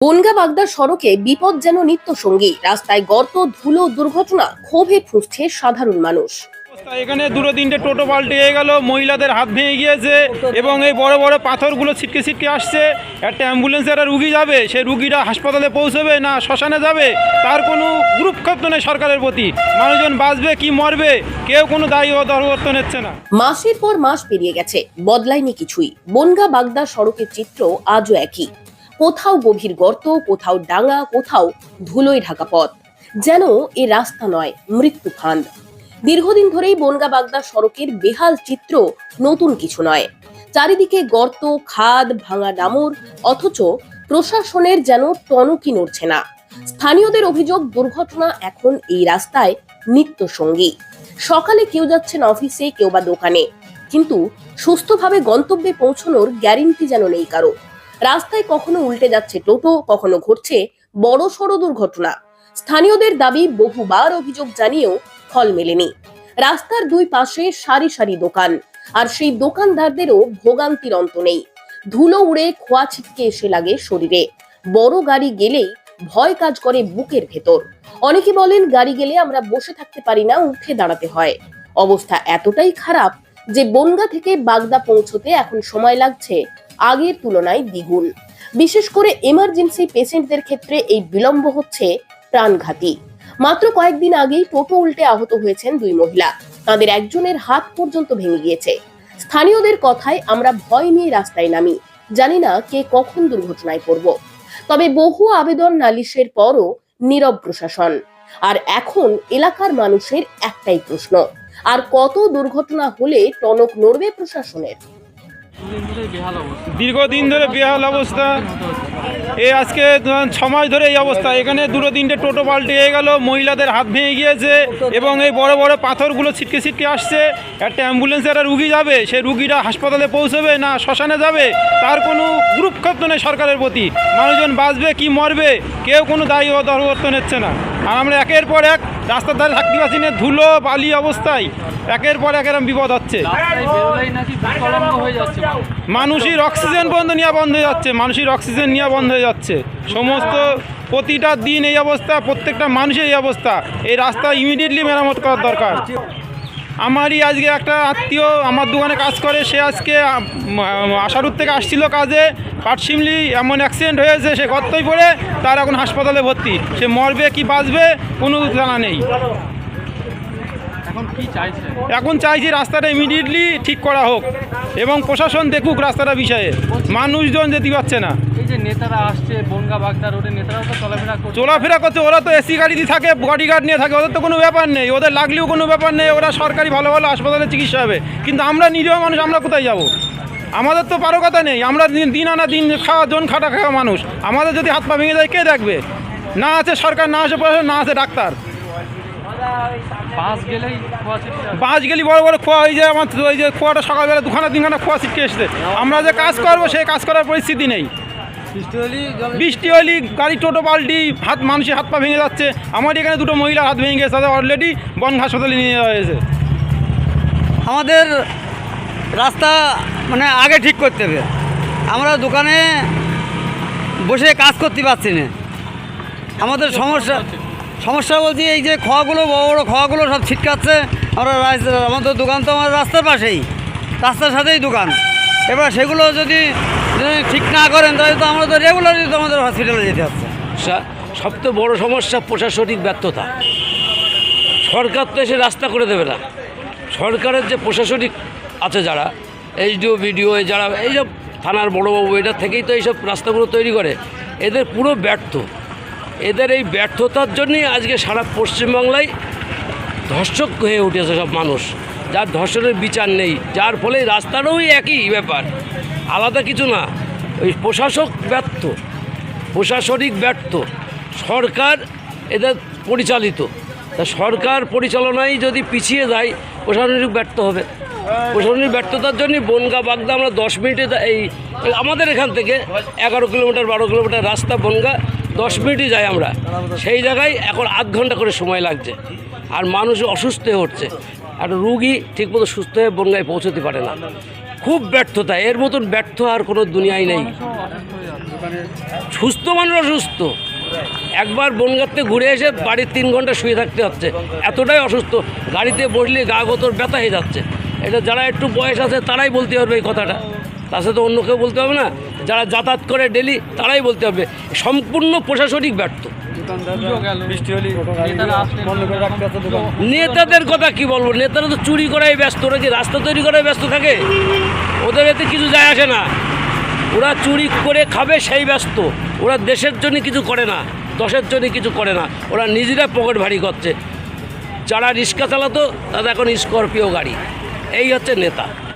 বনগা বাগদা সড়কে বিপদ যেন নিত্য সঙ্গী রাস্তায় গর্ত ধুলো দুর্ঘটনা ক্ষোভে ফুঁসছে সাধারণ মানুষ। এখানে দুটো তিনটে টোটো পাল্টে গেল মহিলাদের হাত ভেঙে গিয়েছে এবং এই বড় বড় পাথরগুলো ছিটকে ছিটকে আসছে। একটা অ্যাম্বুলেন্সে একটা রুগী যাবে সেই রুগীটা হাসপাতালে পৌঁছবে না শ্মশানে যাবে? তার কোনো গুরুক্ষেত্র নেই সরকারের প্রতি। মানুষজন বাঁচবে কি মরবে কেউ কোনো দায়ী ও দরবর্ত নিচ্ছে না। মাসের পর মাস পেরিয়ে গেছে বদলায়নি কিছুই। বনগা বাগদা সড়কের চিত্র আজও একই। কোথাও গভীর গর্ত, কোথাও ডাঙা, কোথাও ধুলোয় ঢাকা পথ। যেন এ রাস্তা নয় মৃত্যু ফান্ড দীর্ঘদিন ধরেই বনগা বাগদা সড়কের বেহাল চিত্র নতুন কিছু নয়। চারিদিকে গর্ত, খাদ, ভাঙা ডামর, অথচ প্রশাসনের যেন টনকি নড়ছে না। স্থানীয়দের অভিযোগ, দুর্ঘটনা এখন এই রাস্তায় নিত্য সঙ্গী সকালে কেউ যাচ্ছেন অফিসে, কেউ বা দোকানে। কিন্তু সুস্থভাবে গন্তব্যে পৌঁছানোর গ্যারেন্টি যেন নেই কারও। রাস্তায় কখনো উল্টে যাচ্ছে টোটো, কখনো ঘটছে বড় সড় দুর্ঘটনা। স্থানীয়দের দাবি বহুবার অভিযোগ জানিয়েও ফল মেলেনি। রাস্তার দুই পাশে সারি সারি দোকান, আর সেই দোকানদারদেরও ভোগান্তির অন্ত নেই। ধুলো উড়ে খোয়া ছিটকে এসে লাগে শরীরে। বড় গাড়ি গেলেই ভয় কাজ করে বুকের ভেতর। অনেকে বলেন, গাড়ি গেলে আমরা বসে থাকতে পারি না, উঠে দাঁড়াতে হয়। অবস্থা এতটাই খারাপ যে বনগা থেকে বাগদা পৌঁছতে এখন সময় লাগছে, আগের তুলনায় দ্বিগুণ। বিশেষ করে এমার্জেন্সি পেশেন্টদের ক্ষেত্রে এই বিলম্ব হচ্ছে প্রাণঘাতী। মাত্র কয়েকদিন আগেই টোটো উল্টে আহত হয়েছেন দুই মহিলা। তাদের একজনের হাত পর্যন্ত ভেঙে গিয়েছে। স্থানীয়দের কথায় আমরা ভয় নিয়ে রাস্তায় নামি। জানি না কে কখন দুর্ঘটনায় পড়ব। তবে বহু আবেদন নালিশের পরও নীরব প্রশাসন। আর এখন এলাকার মানুষের একটাই প্রশ্ন আর কত দুর্ঘটনা হলে টনক নড়বে প্রশাসনের? দীর্ঘদিন ধরে বেহাল অবস্থা। এই আজকে ছ মাস ধরে এই অবস্থা। এখানে দুটো তিনটে টোটো পাল্টে গেল, মহিলাদের হাত ভেঙে গিয়েছে এবং এই বড় বড় পাথরগুলো ছিটকে ছিটকে আসছে। একটা অ্যাম্বুলেন্সে একটা রুগী যাবে, সেই রুগীরা হাসপাতালে পৌঁছবে না শ্মশানে যাবে? তার কোনো গুরুক্ষেত্র নেই সরকারের প্রতি। মানুষজন বাঁচবে কি মরবে? কেউ কোনো দায়ী দরবর্ত নিচ্ছে না। আর আমরা একের পর এক রাস্তার ধারে থাকতে পারছি না, ধুলো, বালি অবস্থায়। একের পর এক এরম বিপদ হচ্ছে। মানুষের অক্সিজেন বন্ধ নেওয়া বন্ধ হয়ে যাচ্ছে, মানুষের অক্সিজেন নেওয়া বন্ধ হয়ে যাচ্ছে। সমস্ত প্রতিটা দিন এই অবস্থা, প্রত্যেকটা মানুষের এই অবস্থা। এই রাস্তা ইমিডিয়েটলি মেরামত করার দরকার। আমারই আজকে একটা আত্মীয় আমার দোকানে কাজ করে সে আজকে আশারুর থেকে আসছিল কাজে পাটশিমলি এমন অ্যাক্সিডেন্ট হয়েছে সে গর্তই পড়ে তার এখন হাসপাতালে ভর্তি। সে মরবে কি বাঁচবে কোনো জানা নেই। এখন চাইছে? রাস্তাটা ইমিডিয়েটলি ঠিক করা হোক এবং প্রশাসন দেখুক রাস্তাটা বিষয়ে। মানুষজন যেতে পারছে না। যে নেতারা আসছে বনগা বাগদা রোডে নেতারাও তো চলাফেরা করছে। চলাফেরা করছে ওরা তো এসি গাড়ি দিয়ে থাকে বডিগার্ড নিয়ে থাকে ওদের তো কোনো ব্যাপার নেই। ওদের লাগলেও কোনো ব্যাপার নেই ওরা সরকারি ভালো ভালো হাসপাতালে চিকিৎসা হবে। কিন্তু আমরা নিরীহ মানুষ আমরা কোথায় যাব? আমাদের তো পারো কথা নেই আমরা দিন আনা দিন খাওয়া জন খাটা খাওয়া মানুষ। আমাদের যদি হাত পা ভেঙে যায় কে দেখবে? না আছে সরকার না আছে প্রশাসন না আছে ডাক্তার। বাস গেলি বড় বড় খোয়া হয়ে যায় আমার ওই যে খোয়াটা সকালবেলা দুখানা তিনখানা খোয়া ছিটকে এসছে। আমরা যে কাজ করব সেই কাজ করার পরিস্থিতি নেই। বৃষ্টি হলি গাড়ি টোটো পাল্টি হাত মানুষের হাত পা ভেঙে যাচ্ছে। আমার এখানে দুটো মহিলার হাত ভেঙে গেছে তাদের অলরেডি বন হাসপাতালে নিয়ে যাওয়া হয়েছে। আমাদের রাস্তা মানে আগে ঠিক করতে হবে। আমরা দোকানে বসে কাজ করতে পারছি না। আমাদের সমস্যা সমস্যা বলছি এই যে খোয়াগুলো বড় বড় খোয়াগুলো সব ছিটকাচ্ছে। আমরা আমাদের দোকান তো আমার রাস্তার পাশেই। রাস্তার সাথেই দোকান। এবার সেগুলো যদি যদি ঠিক না করেন, তাহলে তো আমরা তো রেগুলারই তো আমাদের হসপিটালে যেতে হচ্ছে। সবচেয়ে বড় সমস্যা প্রশাসনিক ব্যর্থতা। সরকার তো এসে রাস্তা করে দেবে না। সরকারের যে প্রশাসনিক আছে যারা, এইচডিও, বিডিও যারা, এইসব থানার বড়োবাবু এটার থেকেই তো এইসব রাস্তাগুলো তৈরি করে। এদের পুরো ব্যর্থ। এদের এই ব্যর্থতার জন্যই আজকে সারা পশ্চিমবাংলায় ধর্ষক হয়ে উঠেছে সব মানুষ। যার ধর্ষণের বিচার নেই, যার ফলে রাস্তারও একই ব্যাপার। আলাদা কিছু না, ওই প্রশাসক ব্যর্থ, প্রশাসনিক ব্যর্থ। সরকার এদের পরিচালিত। তা সরকার পরিচালনায় যদি পিছিয়ে যায়, প্রশাসনিক ব্যর্থ হবে। প্রশাসনিক ব্যর্থতার জন্য বনগা বাগদা আমরা দশ মিনিটে এই আমাদের এখান থেকে এগারো কিলোমিটার, বারো কিলোমিটার রাস্তা বনগা, দশ মিনিটই যাই আমরা। সেই জায়গায় এখন আধ ঘণ্টা করে সময় লাগছে। আর মানুষ অসুস্থ উঠছে। আর রুগী ঠিকমতো সুস্থ হয়ে বনগায় পৌঁছতে পারে না। খুব ব্যর্থতা, এর মতন ব্যর্থ আর কোনো দুনিয়ায় নেই। সুস্থ মানুষ অসুস্থ। একবার বনগাঁতে ঘুরে এসে বাড়ির তিন ঘণ্টা শুয়ে থাকতে হচ্ছে। এতটাই অসুস্থ, গাড়িতে বসলে গা গতর ব্যথা হয়ে যাচ্ছে। এটা যারা একটু বয়স আছে, তারাই বলতে পারবে এই কথাটা। তার সাথে অন্য কেউ বলতে হবে না। যারা যাতায়াত করে ডেলি তারাই বলতে হবে। সম্পূর্ণ প্রশাসনিক ব্যর্থ। নেতাদের কথা কি বলব? নেতারা তো চুরি করাই ব্যস্ত ওরা কি রাস্তা তৈরি করাই ব্যস্ত থাকে ওদের এতে কিছু যায় আসে না। ওরা চুরি করে খাবে সেই ব্যস্ত ওরা দেশের জন্য কিছু করে না দশের জন্য কিছু করে না ওরা নিজেরা পকেট ভারী করছে। যারা রিক্সা চালাতো তাদের এখন স্করপিও গাড়ি। এই হচ্ছে নেতা।